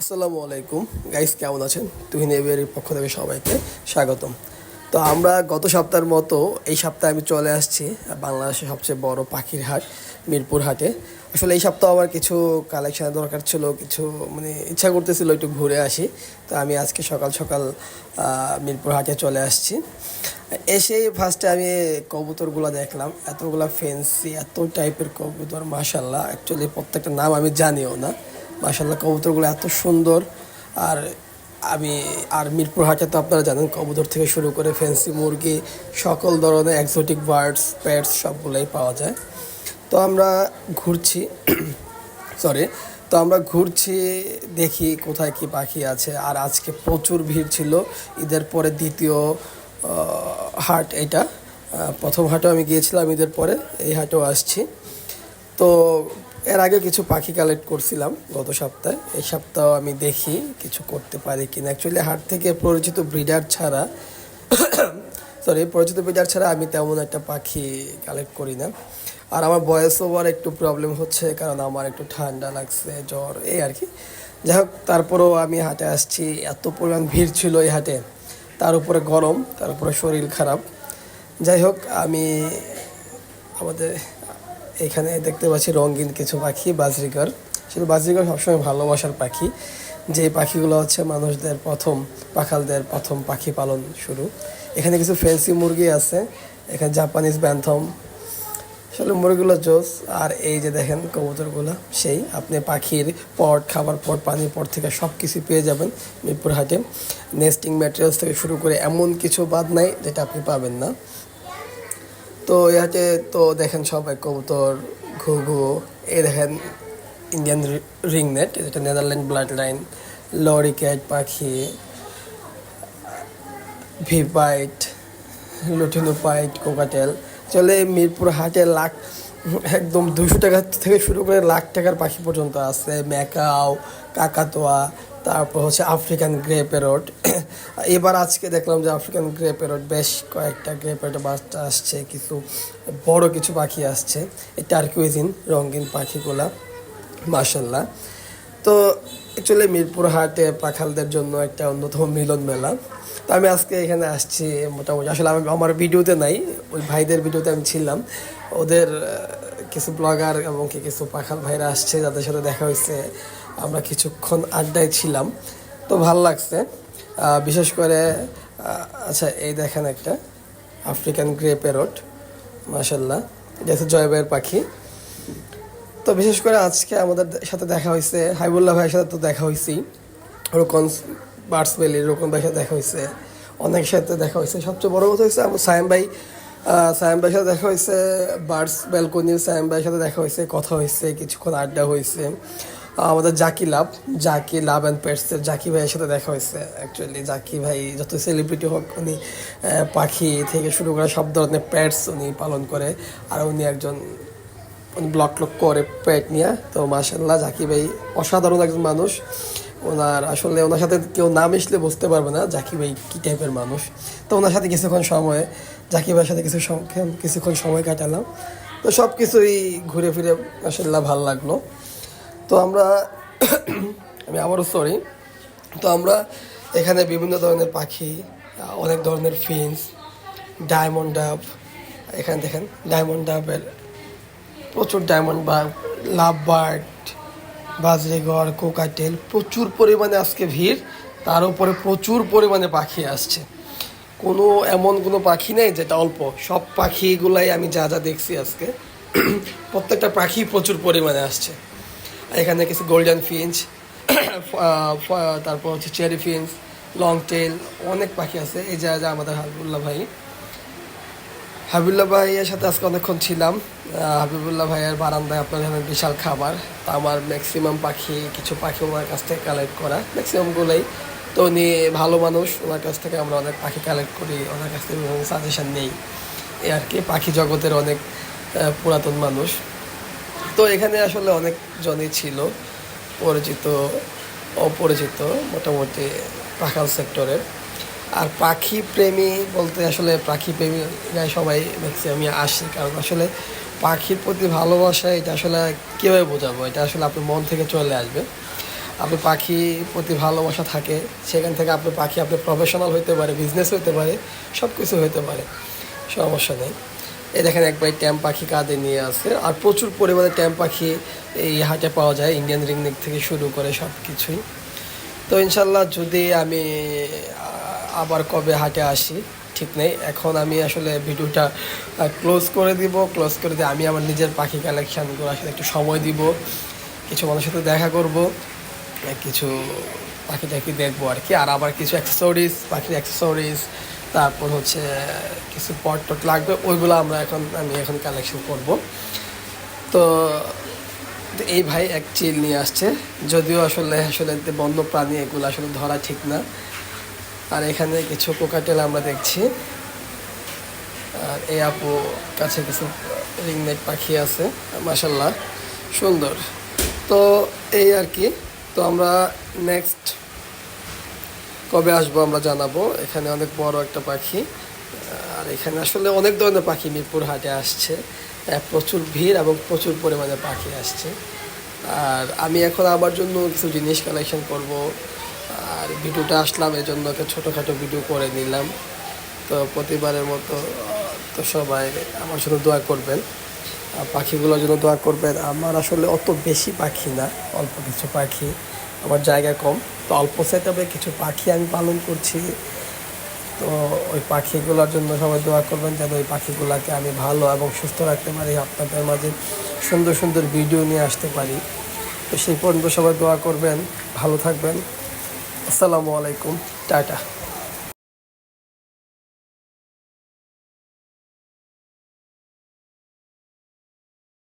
আসসালামু আলাইকুম। গাইস কেমন আছেন? তুহিন এবিআর পক্ষ থেকে সবাইকে স্বাগতম। তো আমরা গত সপ্তাহের মতো এই সপ্তাহে আমি চলে আসছি বাংলাদেশের সবচেয়ে বড় পাখির হাট, মিরপুর হাটে। আসলে এই সপ্তাহ আমার কিছু কালেকশনের দরকার ছিল, কিছু মানে ইচ্ছা করতেছিল একটু ঘুরে আসি। তো আমি আজকে সকাল সকাল মিরপুর হাটে চলে আসছি। এসেই ফার্স্টে আমি কবুতরগুলো দেখলাম। এতগুলা ফেন্সি এত টাইপের কবুতর মাশাল্লাহ অ্যাকচুয়ালি প্রত্যেকটা নাম আমি জানিও না। মাশাল্লাহ কবুতরগুলো এত সুন্দর। আর আমি আর মিরপুর হাটে তো আপনারা জানেন, কবুতর থেকে শুরু করে ফ্যান্সি মুরগি, সকল ধরনের এক্সোটিক বার্ডস পেটস সবগুলোই পাওয়া যায়। তো আমরা ঘুরছি সরি তো আমরা ঘুরছি, দেখি কোথায় কি পাখি আছে। আর আজকে প্রচুর ভিড় ছিল, ঈদের পরে দ্বিতীয় হাট এটা। প্রথম হাটেও আমি গিয়েছিলাম ঈদের পরে, এই হাটেও আসছি। তো এর আগে কিছু পাখি কালেক্ট করছিলাম গত সপ্তাহে। এই সপ্তাহ আমি দেখি কিছু করতে পারি কিনা। অ্যাকচুয়ালি হাট থেকে পরিচিত ব্রিডার ছাড়া সরি পরিচিত ব্রিডার ছাড়া আমি তেমন একটা পাখি কালেক্ট করি না। আর আমার বয়স ওভার একটু প্রবলেম হচ্ছে, কারণ আমার একটু ঠান্ডা লাগছে, জ্বর, এই আর কি। যাই হোক তারপরেও আমি হাটে আসছি। এত পরিমাণ ভিড় ছিল এই হাটে। তার উপরে গরম, তার উপরে শরীর খারাপ। যাই হোক আমি আমাদের এখানে দেখতে পাচ্ছি রঙিন কিছু পাখি বাজরিকর শুধু বাজরিকর সবসময় ভালোবাসার পাখি। যে পাখিগুলো হচ্ছে মানুষদের প্রথম, পাখালদের প্রথম পাখি পালন শুরু। এখানে কিছু ফ্যান্সি মুরগি আছে, এখানে জাপানিজ ব্যান্থম আসলে মুরগিগুলো জোস, আর এই যে দেখেন কবুতরগুলো, সেই। আপনি পাখির পট, খাবার পট, পানির পট থেকে সব কিছু পেয়ে যাবেন মিরপুর হাটে। নেস্টিং ম্যাটেরিয়ালস থেকে শুরু করে এমন কিছু বাদ নাই, যেটা আপনি পাবেন না। তো ইয়াতে তো দেখেন সবাই কবুতর, ঘুঘু এ দেখেন ইন্ডিয়ান রিং নেট এটা Netherland blood line lorikeet পাখি ভিপাইট লুটিনো পাইট কোকাটেল চলে মিরপুর হাটে লাখ, একদম দুশো টাকা থেকে শুরু করে লাখ টাকার পাখি পর্যন্ত আছে। ম্যাকাও, কাকাতোয়া, তারপর হচ্ছে আফ্রিকান গ্রে প্যারট এবার আজকে দেখলাম যে আফ্রিকান গ্রে প্যারট বেশ কয়েকটা গ্রে প্যারট বাচ্চা আসছে, কিছু বড় কিছু পাখি আসছে। এই টার্কুইজিন রঙিন পাখিগুলা মার্শাল্লাহ তো অ্যাকচুয়ালি মিরপুর হাটে পাখালদের জন্য একটা অন্যতম মিলন মেলা তো আমি আজকে এখানে আসছি মোটামুটি। আসলে আমি আমার ভিডিওতে নাই, ওই ভাইদের ভিডিওতে আমি ছিলাম। ওদের কিছু ব্লগার এবং কি কিছু পাখাল ভাইরা আসছে, যাদের সাথে দেখা হয়েছে। আমরা কিছুক্ষণ আড্ডায় ছিলাম। তো ভালো লাগছে। বিশেষ করে আচ্ছা এই দেখেন একটা আফ্রিকান গ্রে প্যারট মাসাল্লাহ হচ্ছে জয়বাইয়ের পাখি। তো বিশেষ করে আজকে আমাদের সাথে দেখা হয়েছে হাইবুল্লাহ ভাইয়ের সাথে তো দেখা রোকন বার্ডস ভ্যালি রোকন ভাইয়ের সাথে দেখা হয়েছে অনেক সাথে দেখা হয়েছে। সবচেয়ে বড় কথা হচ্ছে আমার সায়েম ভাই সায়েম ভাইয়ের সাথে দেখা হয়েছে, বার্ডস ব্যালকনির সায়েম ভাইয়ের সাথে দেখা হয়েছে, কথা হয়েছে, কিছুক্ষণ আড্ডা হয়েছে। আমাদের Zaki love Zaki love and পেটসের Zaki ভাইয়ের সাথে দেখা হয়েছে। অ্যাকচুয়ালি জাকি ভাই যত সেলিব্রিটি হোক, উনি পাখি থেকে শুরু করে সব ধরনের প্যাটস উনি পালন করে। আর উনি একজন ব্লক টক করে পেট নিয়ে। তো মাসাল্লাহ জাকি ভাই অসাধারণ একজন মানুষ। ওনার আসলে ওনার সাথে কেউ না মিশলে বুঝতে পারবে না জাকি ভাই কী টাইপের মানুষ। তো ওনার সাথে কিছুক্ষণ সময় জাকি ভাইয়ের সাথে কিছু কিছুক্ষণ সময় কাটালাম। তো সব কিছুই ঘুরে ফিরে মাসাল্লাহ ভালো লাগল। তো আমরা আমি আবারও সরি তো আমরা এখানে বিভিন্ন ধরনের পাখি, অনেক ধরনের ফিন্স ডায়মন্ড ডাব এখানে দেখেন ডায়মন্ড ডাবের প্রচুর ডায়মন্ড বা লাভ বার্ড বাজরিগড় কোকাটেল, প্রচুর পরিমাণে আজকে ভিড়। তার উপরে প্রচুর পরিমাণে পাখি আসছে। কোনো এমন কোনো পাখি নেই যেটা অল্প। সব পাখিগুলাই আমি যা যা দেখছি আজকে, প্রত্যেকটা পাখি প্রচুর পরিমাণে আসছে। এখানে কিছু গোল্ডেন ফিঞ্চ তারপর হচ্ছে চেরি ফিঞ্চ লং টেল অনেক পাখি আছে। এই যা যা আমাদের হাবিবুল্লাহ ভাই হাবিবুল্লাহ ভাইয়ের সাথে আজকে অনেকক্ষণ ছিলাম। হাবিবুল্লাহ ভাইয়ের বারান্দায় আপনার জানেন বিশাল খাবার। তা আমার ম্যাক্সিমাম পাখি, কিছু পাখি ওনার কাছ থেকে কালেক্ট করা। ম্যাক্সিমামগুলোই তো উনি ভালো মানুষ, ওনার কাছ থেকে আমরা অনেক পাখি কালেক্ট করি, ওনার কাছ থেকে সাজেশন নেই। এই আর কি, পাখি জগতের অনেক পুরাতন মানুষ। তো এখানে আসলে অনেকজনই ছিল, পরিচিত, অপরিচিত, মোটামুটি পাখাল সেক্টরের আর পাখি প্রেমী বলতে আসলে পাখি প্রেমী সবাই ম্যাক্সিমামই আসি, কারণ আসলে পাখির প্রতি ভালোবাসা, এটা আসলে কীভাবে বোঝাবো? এটা আসলে আপনার মন থেকে চলে আসবে। আপনি পাখি প্রতি ভালোবাসা থাকে, সেখান থেকে আপনি পাখি আপনার প্রফেশনাল হতে পারে বিজনেস হতে পারে সব কিছু হতে পারে, সমস্যা নেই। এই দেখেন একবার ট্যাম পাখি কাঁধে নিয়ে আসে, আর প্রচুর পরিমাণে ট্যাম পাখি এই হাটে পাওয়া যায় ইন্ডিয়ান রিংনেক থেকে শুরু করে সব কিছুই তো ইনশাল্লাহ যদি আমি আবার কবে হাটে আসি, ঠিক নেই। এখন আমি আসলে ভিডিওটা ক্লোজ করে দিব। ক্লোজ করে দিয়ে আমি আমার নিজের পাখি কালেকশানগুলো আসলে একটু সময় দিব। কিছু মানুষের সাথে দেখা করব। কিছু পাখি টাখি দেখব আর কি। আর আবার কিছু অ্যাক্সেসরিজ পাখির অ্যাক্সেসরিজ তারপর হচ্ছে কিছু পট টট লাগবে, ওইগুলো আমরা এখন, আমি এখন কালেকশন করব। তো এই ভাই এক চিল নিয়ে আসছে। যদিও আসলে আসলে বন্য প্রাণী এগুলো আসলে ধরা ঠিক না। আর এখানে কিছু কোকাটেল আমরা দেখছি। আর এই আপু কাছে কিছু রিংনেট পাখি আছে মাসাল্লাহ সুন্দর। তো এই আর কি, তো আমরা নেক্সট কবে আসব আমরা জানাব। এখানে অনেক বড় একটা পাখি, আর এখানে আসলে অনেক ধরনের পাখি মিরপুর হাটে আসছে। প্রচুর ভিড় এবং প্রচুর পরিমাণে পাখি আসছে। আর আমি এখন আমার জন্য কিছু জিনিস কালেকশন করব। আর ভিডিওটা আসলাম এই জন্য একটা ছোটোখাটো ভিডিও করে নিলাম। তো প্রতিবারের মতো, তো সবাই আমার জন্য দোয়া করবেন। আর পাখিগুলোর জন্য দোয়া করবেন। আমার আসলে অত বেশি পাখি না, অল্প কিছু পাখি। আমার জায়গা কম, তো অল্প সেটআপে কিছু পাখি আমি পালন করছি। তো ওই পাখিগুলোর জন্য সবাই দোয়া করবেন, যেন ওই পাখিগুলোকে আমি ভালো এবং সুস্থ রাখতে পারি, আপনাদের মাঝে সুন্দর সুন্দর ভিডিও নিয়ে আসতে পারি। তো সেই পর্যন্ত সবাই দোয়া করবেন, ভালো থাকবেন। আসসালামু আলাইকুম টাটা।